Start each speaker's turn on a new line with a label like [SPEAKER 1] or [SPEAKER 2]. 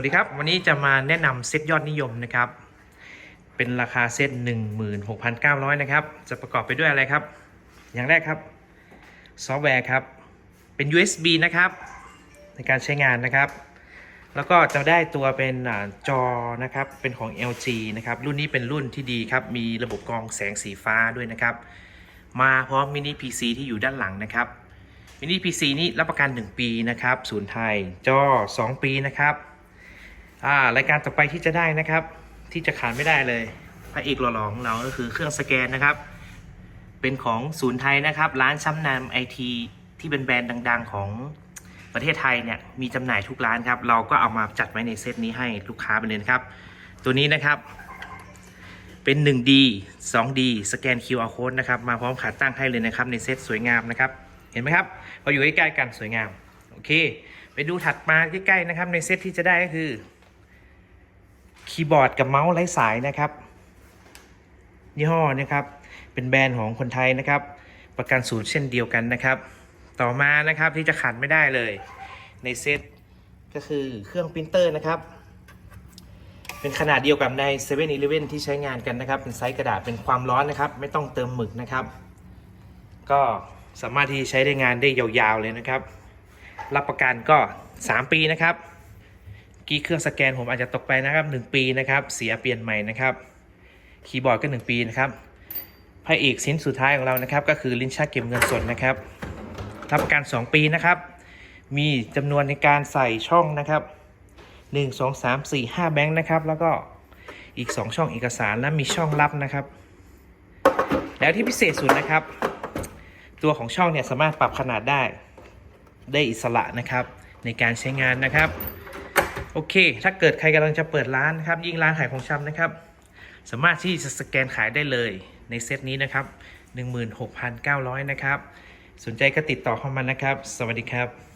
[SPEAKER 1] สวัสดีครับ วันนี้จะมาแนะนำเซตยอดนิยมนะครับ เป็นราคาเซต 16,900 นะครับ จะประกอบไปด้วยอะไรครับ อย่างแรกครับ ซอฟต์แวร์ครับ เป็น USB นะครับ ในการใช้งานนะครับ แล้วก็จะได้ตัวเป็นจอนะครับ เป็นของ LG นะครับ รุ่นนี้เป็นรุ่นที่ดีครับ มีระบบกรองแสงสีฟ้าด้วยนะครับ มาพร้อมมินิ PC ที่อยู่ด้านหลังนะครับ มินิ PC นี้รับประกัน 1 ปีนะครับ ศูนย์ไทย จอ 2 ปีนะครับ อ่ารายการต่อไปที่จะได้นะครับ ที่จะขาดไม่ได้เลยพระเอกหล่อๆของเราก็คือเครื่องสแกนนะครับ เป็นของศูนย์ไทยนะครับ ร้านชั้นนำไอทีที่เป็นแบรนด์ดัง ๆ ของประเทศไทยเนี่ยมีจำหน่ายทุกร้านครับ เราก็เอามาจัดไว้ในเซตนี้ให้ลูกค้าไปเลยนะครับ ตัวนี้นะครับ เป็น 1D 2D สแกน QR code นะครับ มาพร้อมขาตั้งให้เลยนะครับ ในเซตสวยงามนะครับ เห็นไหมครับพออยู่ใกล้ๆกันสวยงาม โอเค ไปดูถัดมาใกล้ๆนะครับ ในเซตที่จะได้ก็คือ คีย์บอร์ดกับเมาส์ไร้สายนะครับ ยี่ห้อนะครับ เป็นแบรนด์ของคนไทยนะครับ ประกันศูนย์เช่นเดียวกันนะครับ ต่อมานะครับที่จะขาดไม่ได้เลย ในเซตก็คือเครื่องปรินเตอร์นะครับ เป็นขนาดเดียวกับใน7 e เ e ่ e อที่ใช้งานกันนะครับ เป็นไซส์กระดาษเป็นความร้อนนะครับ ไม่ต้องเติมหมึกนะครับ ก็สามารถที่ใช้ได้งานได้ยาวๆเลยนะครับ รับประกันก็ 3 ปีนะครับ กี้เครื่องสแกนผมอาจจะตกไปนะครับ 1 ปีนะครับ เสียเปลี่ยนใหม่นะครับ คีย์บอร์ดก็ 1 ปีนะครับพระเอกชิ้นสุดท้ายของเรานะครับ ก็คือลิ้นชักเก็บเงินสดนะครับ รับประกัน 2 ปีนะครับ มีจำนวนในการใส่ช่องนะครับ1 2 3 4 5 แบงค์นะครับ แล้วก็อีก 2 ช่องเอกสารและมีช่องลับนะครับ แล้วที่พิเศษสุดนะครับ ตัวของช่องเนี่ยสามารถปรับขนาดได้ ได้อิสระนะครับในการใช้งานนะครับ โอเค ถ้าเกิดใครกำลังจะเปิดร้านนะครับ ยิ่งร้านขายของชำนะครับ สามารถที่จะสแกนขายได้เลยในเซตนี้นะครับ 16,900 นะครับ สนใจก็ติดต่อเข้ามานะครับ สวัสดีครับ